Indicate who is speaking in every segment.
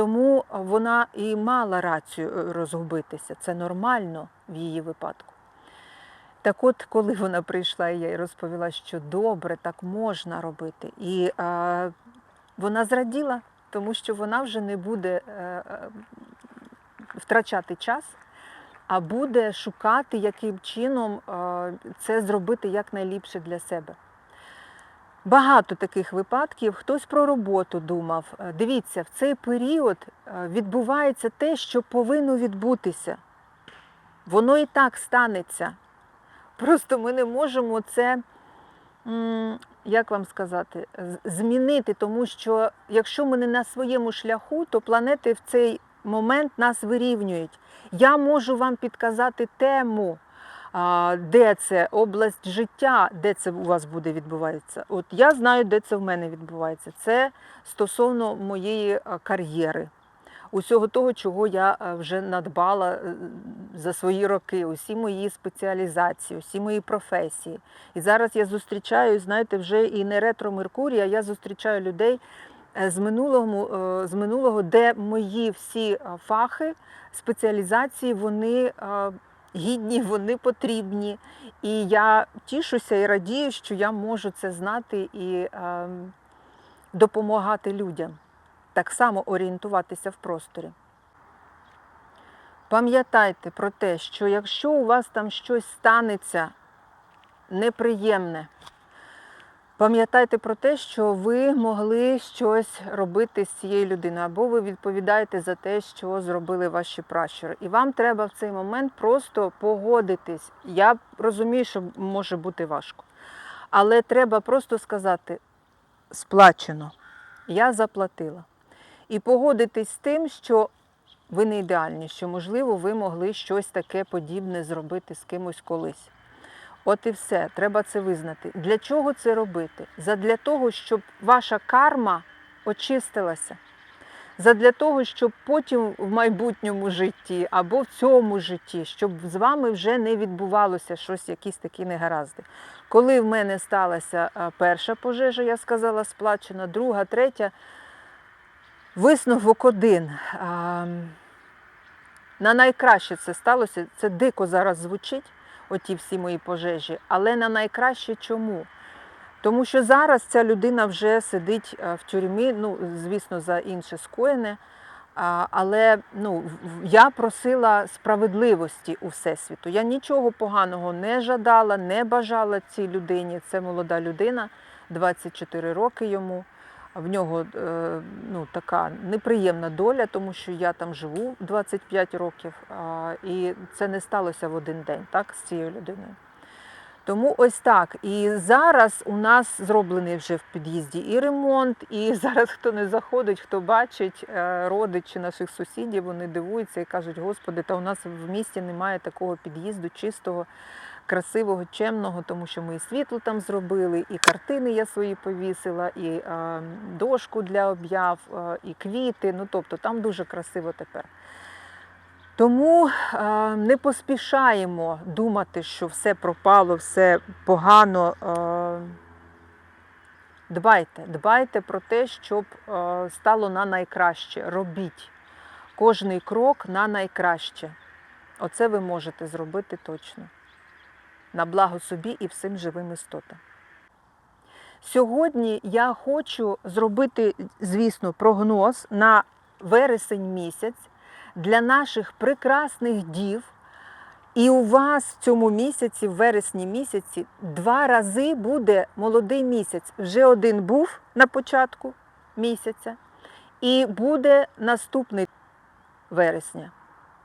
Speaker 1: Тому вона і мала рацію е, розгубитися. Це нормально в її випадку. Так от, коли вона прийшла, я їй розповіла, що добре, так можна робити. І е, вона зраділа, тому що вона вже не буде е, е, втрачати час, а буде шукати, яким чином е, це зробити якнайліпше для себе. Багато таких випадків. Хтось про роботу думав. Е, Дивіться, в цей період е, відбувається те, що повинно відбутися. Воно і так станеться. Просто ми не можемо це, як вам сказати, змінити, тому що якщо ми не на своєму шляху, то планети в цей момент нас вирівнюють. Я можу вам підказати тему, де це область життя, де це у вас буде відбуватися. От я знаю, де це в мене відбувається. Це стосовно моєї кар'єри. Усього того, чого я е, вже надбала е, за свої роки, усі мої спеціалізації, усі мої професії. І зараз я зустрічаю, знаєте, вже і не ретро Меркурія, я зустрічаю людей е, з минулого, е, з минулого, де мої всі е, фахи, спеціалізації, вони е, гідні, вони потрібні. І я тішуся і радію, що я можу це знати і е, допомагати людям так само орієнтуватися в просторі. Пам'ятайте про те, що якщо у вас там щось станеться неприємне, пам'ятайте про те, що ви могли щось робити з цією людиною, або ви відповідаєте за те, що зробили ваші пращури. І вам треба в цей момент просто погодитись. Я розумію, що може бути важко. Але треба просто сказати: сплачено, я заплатила. І погодитись з тим, що ви не ідеальні, що, можливо, ви могли щось таке подібне зробити з кимось колись. От і все, треба це визнати. Для чого це робити? Задля того, щоб ваша карма очистилася. Задля того, щоб потім в майбутньому житті або в цьому житті, щоб з вами вже не відбувалося щось, якісь такі негаразди. Коли в мене сталася перша пожежа, я сказала, сплачена, друга, третя, Висновок один. На найкраще це сталося. Це дико зараз звучить, оті всі мої пожежі, але на найкраще чому? Тому що зараз ця людина вже сидить е, в тюрмі, ну, звісно, за інше скоєне. Але ну, я просила справедливості у Всесвіту. Я нічого поганого не жадала, не бажала цій людині. Це молода людина, 24 роки йому. В нього е, ну, така неприємна доля, тому що я там живу 25 років, і це не сталося в один день так, з цією людиною. Тому ось так. І зараз у нас зроблений вже в під'їзді і ремонт, і зараз хто не заходить, хто бачить е, родичі наших сусідів, вони дивуються і кажуть, господи, та у нас в місті немає такого під'їзду чистого, красивого, чемного, тому що ми і світло там зробили, і картини я свої повісила, і е, дошку для об'яв, і квіти. Ну тобто там дуже красиво тепер. Тому е, не поспішаємо думати, що все пропало, все погано. Е, дбайте, дбайте про те, щоб стало на найкраще. Робіть кожний крок на найкраще. Оце ви можете зробити точно. На благо собі і всім живим істотам. Сьогодні я хочу зробити, звісно, прогноз на вересень місяць для наших прекрасних дів, І у вас в цьому місяці, в вересні місяці, два рази буде молодий місяць. Вже один був на початку місяця, і буде наступний вересня,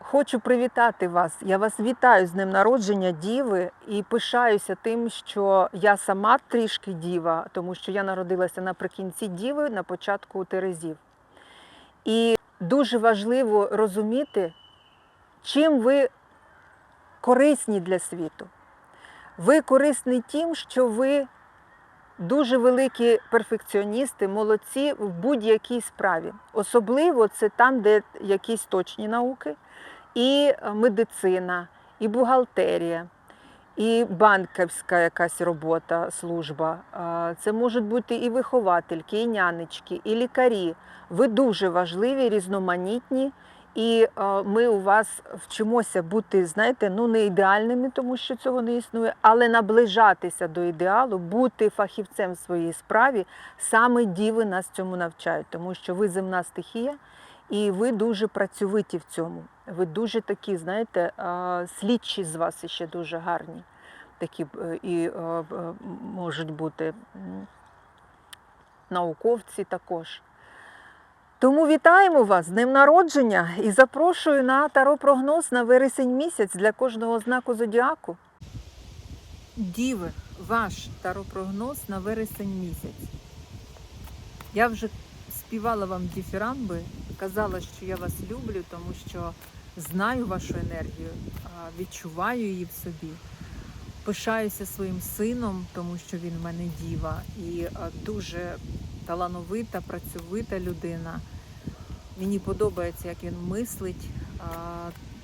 Speaker 1: хочу привітати вас. Я вас вітаю з днем народження Діви і пишаюся тим, що я сама трішки діва, тому що я народилася наприкінці Діви, на початку Терезів. І дуже важливо розуміти, чим ви корисні для світу. Ви корисні тим, що ви дуже великі перфекціоністи, молодці в будь-якій справі. Особливо це там, де якісь точні науки, і е, медицина, і бухгалтерія, і банківська якась робота, служба. Це можуть бути і виховательки, і нянечки, і лікарі. Ви дуже важливі, різноманітні. І е, ми у вас вчимося бути, знаєте, ну не ідеальними, тому що цього не існує, але наближатися до ідеалу, бути фахівцем в своїй справі, саме діви нас цьому навчають, тому що ви земна стихія, і ви дуже працьовиті в цьому. Ви дуже такі, знаєте, слідчі з вас ще дуже гарні. Такі е, і е, е, можуть бути науковці також. Тому вітаємо вас з днем народження і запрошую на таро-прогноз на вересень місяць для кожного знаку зодіаку. Діви, ваш таро-прогноз на вересень місяць. Я вже співала вам діфірамби, казала, що я вас люблю, тому що знаю вашу енергію, відчуваю її в собі. Пишаюся своїм сином, тому що він в мене діва і дуже талановита, працьовита людина. Мені подобається, як він мислить,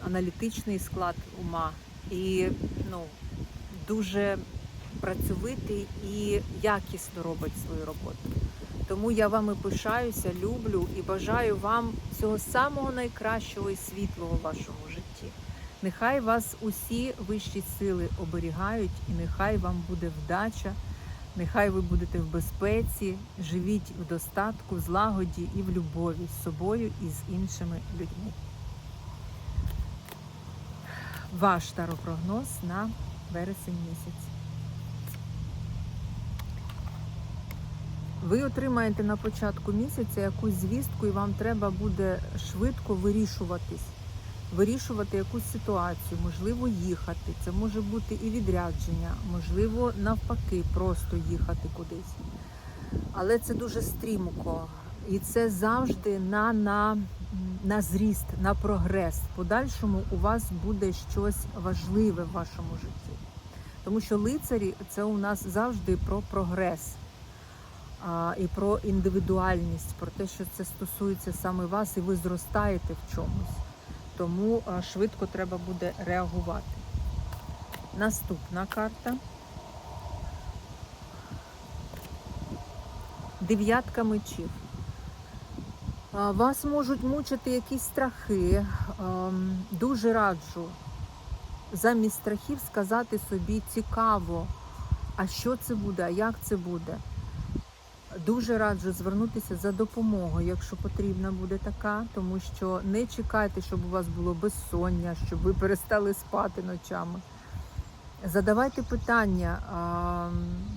Speaker 1: аналітичний склад ума і ну, дуже працьовитий і якісно робить свою роботу. Тому я вами пишаюся, люблю і бажаю вам всього самого найкращого і світлого в вашому житті. Нехай вас усі вищі сили оберігають, і нехай вам буде вдача. Нехай ви будете в безпеці, живіть в достатку, в злагоді і в любові з собою і з іншими людьми. Ваш таропрогноз на вересень місяць. Ви отримаєте на початку місяця якусь звістку, і вам треба буде швидко вирішуватись, вирішувати якусь ситуацію, можливо, їхати. Це може бути і відрядження, можливо, навпаки, просто їхати кудись. Але це дуже стрімко. І це завжди на, на, на зріст, на прогрес. В подальшому у вас буде щось важливе в вашому житті. Тому що лицарі це у нас завжди про прогрес і про індивідуальність, про те, що це стосується саме вас, і ви зростаєте в чомусь. Тому швидко треба буде реагувати. Наступна карта. Дев'ятка мечів. Вас можуть мучити якісь страхи. Дуже раджу замість страхів сказати собі цікаво, а що це буде, а як це буде. Дуже раджу звернутися за допомогою, якщо потрібна буде така, тому що не чекайте, щоб у вас було безсоння, щоб ви перестали спати ночами. Задавайте питання,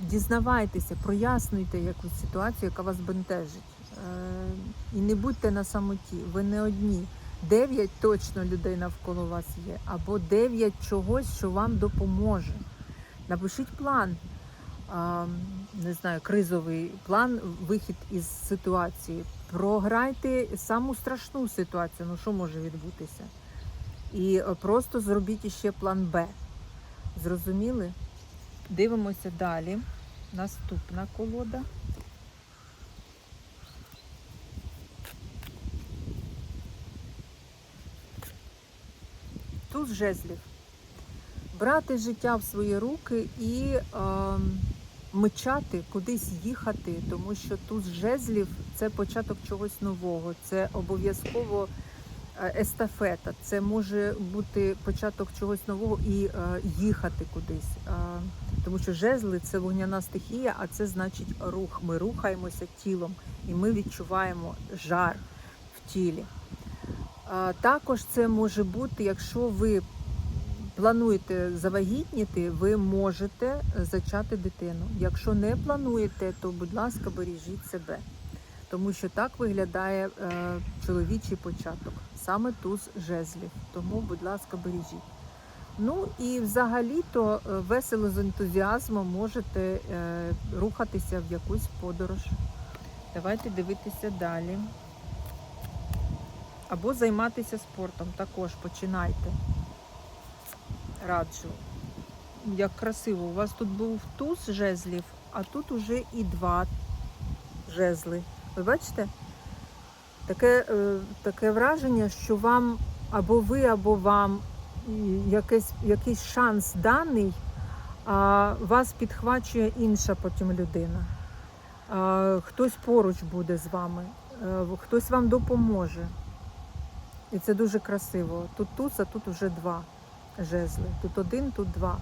Speaker 1: дізнавайтеся, прояснюйте якусь ситуацію, яка вас бентежить. Е, І не будьте на самоті, ви не одні. Дев'ять точно людей навколо вас є, або дев'ять чогось, що вам допоможе. Напишіть план, не знаю, кризовий план, вихід із ситуації. Програйте саму страшну ситуацію, ну що може відбутися. І е, просто зробіть іще план Б. Зрозуміли? Дивимося далі. Наступна колода. Туз жезлів. брати життя в свої руки і е, мчати, кудись їхати, тому що тут жезлів це початок чогось нового, це обов'язково е, естафета, це може бути початок чогось нового і е, їхати кудись. Тому що жезли це вогняна стихія, а це значить рух. Ми рухаємося тілом і ми відчуваємо жар в тілі. Також це може бути, якщо ви плануєте завагітніти, ви можете зачати дитину. Якщо не плануєте, то будь ласка, бережіть себе. Тому що так виглядає е, чоловічий початок, саме туз жезлів. Тому, будь ласка, бережіть. Ну і взагалі-то е, весело з ентузіазмом можете е, рухатися в якусь подорож. Давайте дивитися далі. Або займатися спортом також починайте. Раджу. Як красиво. У вас тут був туз жезлів, а тут уже і два жезли. Ви бачите? Таке, е, таке враження, що вам або ви, або вам якийсь, якийсь шанс даний, а вас підхвачує інша потім людина. Хтось поруч буде з вами, е, хтось вам допоможе. І це дуже красиво. Тут туз, а тут вже два жезли. Тут один, тут два.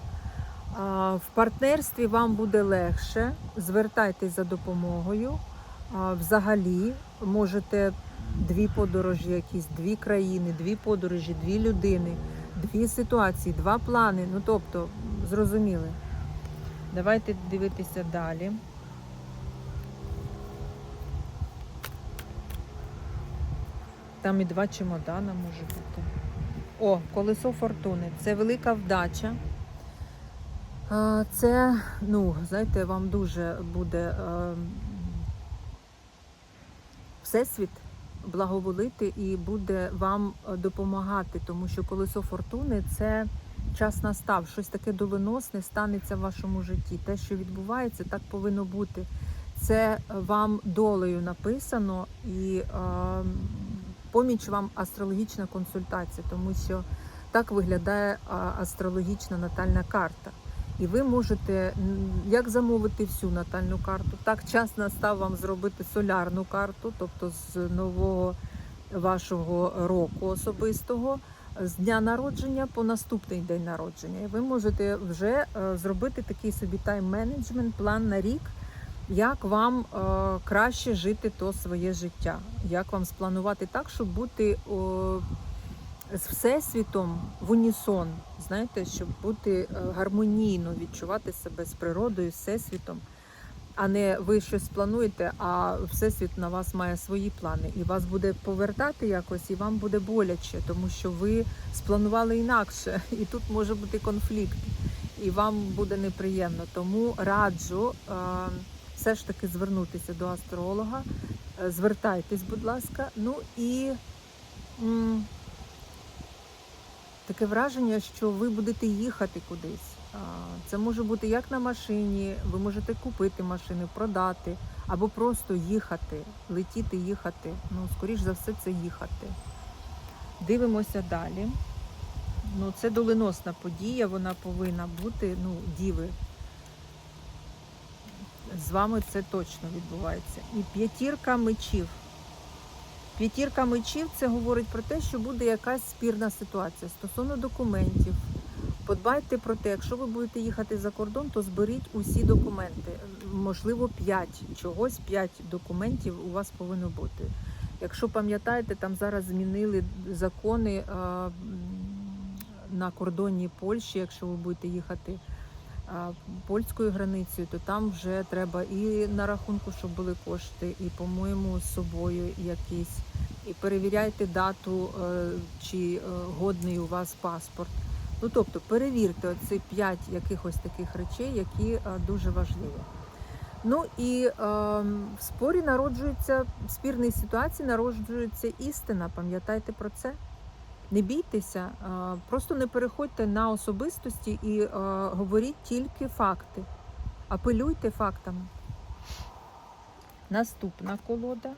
Speaker 1: В партнерстві вам буде легше. Звертайтесь за допомогою. Взагалі можете дві подорожі, якісь, дві країни, дві подорожі, дві людини, дві ситуації, два плани. Ну тобто, зрозуміли. Давайте дивитися далі. Там і два чемодана може бути. О, колесо фортуни. Це велика вдача. Це, ну, знаєте, вам дуже буде е, всесвіт благоволити і буде вам допомагати, тому що колесо фортуни це час настав, щось таке доленосне станеться в вашому житті. Те, що відбувається, так повинно бути. Це вам долею написано і е, поміч вам астрологічна консультація, тому що так виглядає астрологічна натальна карта. І ви можете як замовити всю натальну карту, так час настав вам зробити солярну карту, тобто з нового вашого року особистого, з дня народження по наступний день народження. І ви можете вже е, зробити такий собі тайм-менеджмент, план на рік, як вам е, краще жити то своє життя, як вам спланувати так, щоб бути о, з всесвітом в унісон, знаєте, щоб бути е, гармонійно, відчувати себе з природою, з всесвітом, а не ви щось плануєте, а всесвіт на вас має свої плани, і вас буде повертати якось, і вам буде боляче, тому що ви спланували інакше, і тут може бути конфлікт, і вам буде неприємно. Тому раджу е, все ж таки звернутися до астролога. Е, Звертайтесь, будь ласка. Ну і м, таке враження, що ви будете їхати кудись. Це може бути як на машині, ви можете купити машину, продати, або просто їхати, летіти, їхати. Ну, скоріш за все, це їхати. Дивимося далі. Ну, це доленосна подія, вона повинна бути, ну, діви. З вами це точно відбувається. І п'ятірка мечів. П'ятірка мечів це говорить про те, що буде якась спірна ситуація стосовно документів. Подбайте про те, якщо ви будете їхати за кордон, то зберіть усі документи. Можливо, 5 чогось, 5 документів у вас повинно бути. Якщо пам'ятаєте, там зараз змінили закони на кордоні Польщі, якщо ви будете їхати польською границею, то там вже треба і на рахунку, щоб були кошти, і, по-моєму, з собою якісь. І перевіряйте дату, е, чи е, годний у вас паспорт. Ну тобто перевірте оці п'ять якихось таких речей, які е, дуже важливі. Ну і е, в спорі народжується, в спірній ситуації народжується істина. Пам'ятайте про це. Не бійтеся, просто не переходьте на особистості і говоріть тільки факти. Апелюйте фактами. Наступна колода.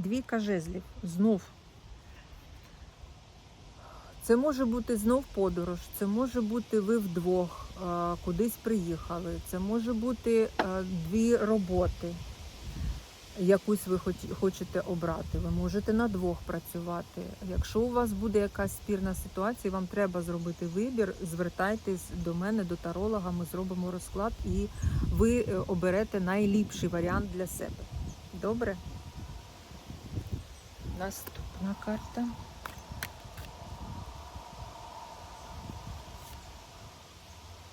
Speaker 1: двійка жезлів. Знов. Це може бути знов подорож, це може бути ви вдвох кудись приїхали, це може бути е, дві роботи, якусь ви хоч- хочете обрати. Ви можете на двох працювати. Якщо у вас буде якась спірна ситуація, вам треба зробити вибір, звертайтесь до мене, до таролога, ми зробимо розклад і ви е, оберете найліпший варіант для себе. Добре? Наступна карта.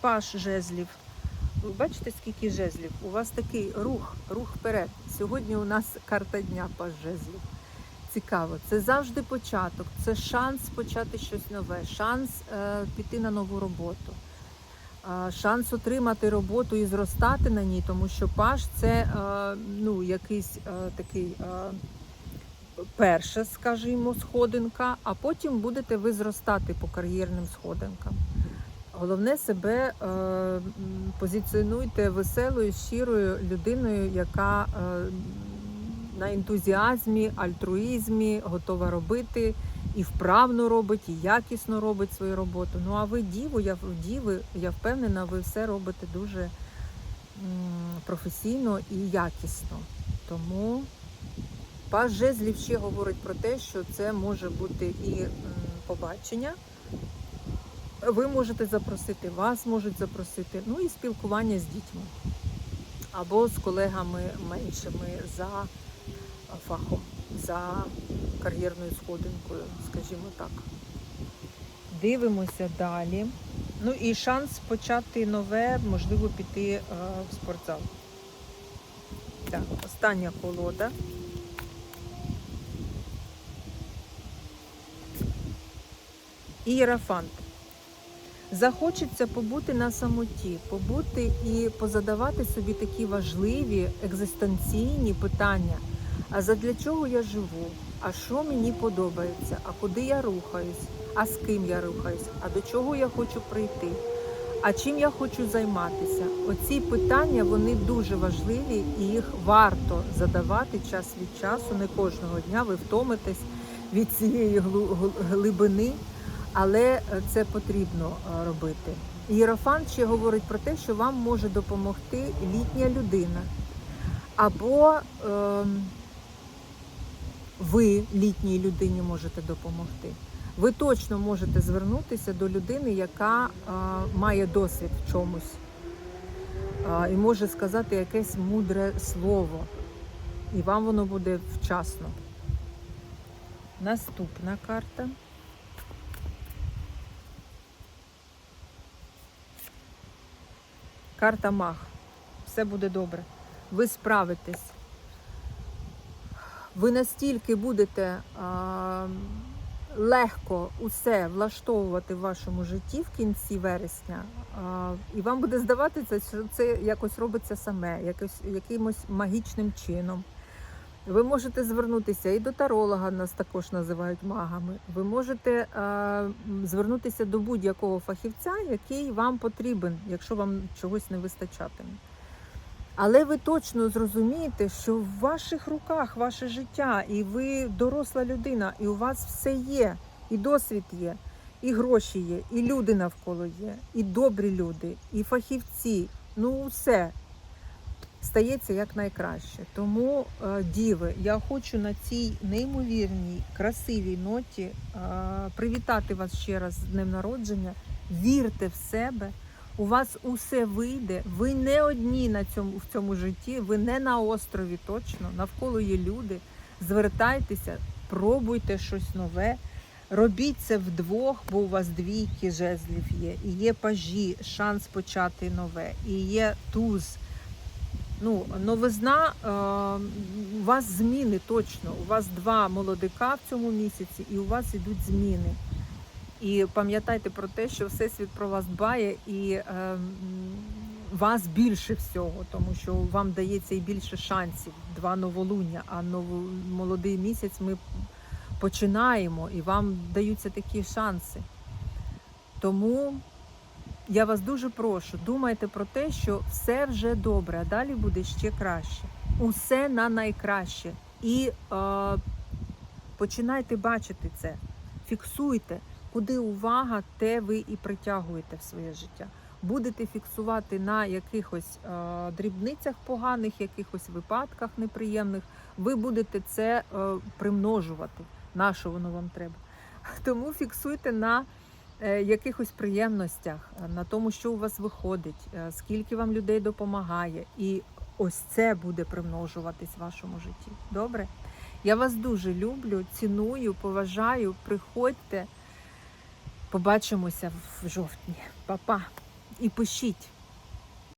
Speaker 1: Паш жезлів. Ви бачите, скільки жезлів? У вас такий рух, рух вперед. Сьогодні у нас карта дня паш жезлів. Цікаво. Це завжди початок, це шанс почати щось нове, шанс е, піти на нову роботу, е, шанс отримати роботу і зростати на ній, тому що паш це е, ну, якийсь е, такий. Е, Перша, скажімо, сходинка, а потім будете ви зростати по кар'єрним сходинкам. Головне себе е, позиціонуйте веселою, щирою людиною, яка е, на ентузіазмі, альтруїзмі готова робити і вправно робить, і якісно робить свою роботу. Ну а ви діву, я діви, я впевнена, ви все робите дуже професійно і якісно. Тому паж жезлів ще говорить про те, що це може бути і побачення. Ви можете запросити, вас можуть запросити, ну і спілкування з дітьми або з колегами меншими за фахом, за кар'єрною сходинкою, скажімо так. Дивимося далі. Ну і шанс почати нове, можливо, піти е, в спортзал. Так, остання колода. Ієрафант. Захочеться побути на самоті, побути і позадавати собі такі важливі екзистенційні питання. А задля чого я живу? А що мені подобається? А куди я рухаюсь? А з ким я рухаюсь? А до чого я хочу прийти? А чим я хочу займатися? Оці питання вони дуже важливі і їх варто задавати час від часу. Не кожного дня ви втомитесь від цієї глибини але е, це потрібно е, робити. Єрофант ще говорить про те, що вам може допомогти літня людина, або ем, ви літній людині можете допомогти. Ви точно можете звернутися до людини, яка е, має досвід в чомусь е, і може сказати якесь мудре слово, і вам воно буде вчасно. Наступна карта. Карта Мах. Все буде добре. Ви справитесь. Ви настільки будете а, легко усе влаштовувати в вашому житті в кінці вересня, а, і вам буде здаватися, що це якось робиться саме, якось, якимось магічним чином. Ви можете звернутися і до таролога, нас також називають магами. Ви можете е, звернутися до будь-якого фахівця, який вам потрібен, якщо вам чогось не вистачатиме. Але ви точно зрозумієте, що в ваших руках ваше життя, і ви доросла людина, і у вас все є, і досвід є, і гроші є, і люди навколо є, і добрі люди, і фахівці. Ну, все стається як найкраще. Тому, е, діви, я хочу на цій неймовірній, красивій ноті е, привітати вас ще раз з днем народження. Вірте в себе. У вас усе вийде. Ви не одні на цьому в цьому житті, ви не на острові точно. Навколо є люди. Звертайтеся, пробуйте щось нове. Робіть це вдвох, бо у вас двійки жезлів є, і є пажі, шанс почати нове, і є туз. Ну, новизна, е, у вас зміни точно. У вас два молодика в цьому місяці, і у вас йдуть зміни. І пам'ятайте про те, що Всесвіт про вас дбає і е, вас більше всього, тому що вам дається і більше шансів. Два новолуння, а ново, молодий місяць ми починаємо і вам даються такі шанси. Тому я вас дуже прошу, думайте про те, що все вже добре, а далі буде ще краще. Усе на найкраще. І е, починайте бачити це, фіксуйте, куди увага, те ви і притягуєте в своє життя. Будете фіксувати на якихось е, дрібницях поганих, якихось випадках неприємних, ви будете це е, примножувати. На що воно вам треба? Тому фіксуйте на якихось приємностях, е, на тому, що у вас виходить, е, скільки вам людей допомагає. І ось це буде примножуватись в вашому житті. Добре? Я вас дуже люблю, ціную, поважаю. Приходьте. Побачимося в жовтні. Па-па. І пишіть.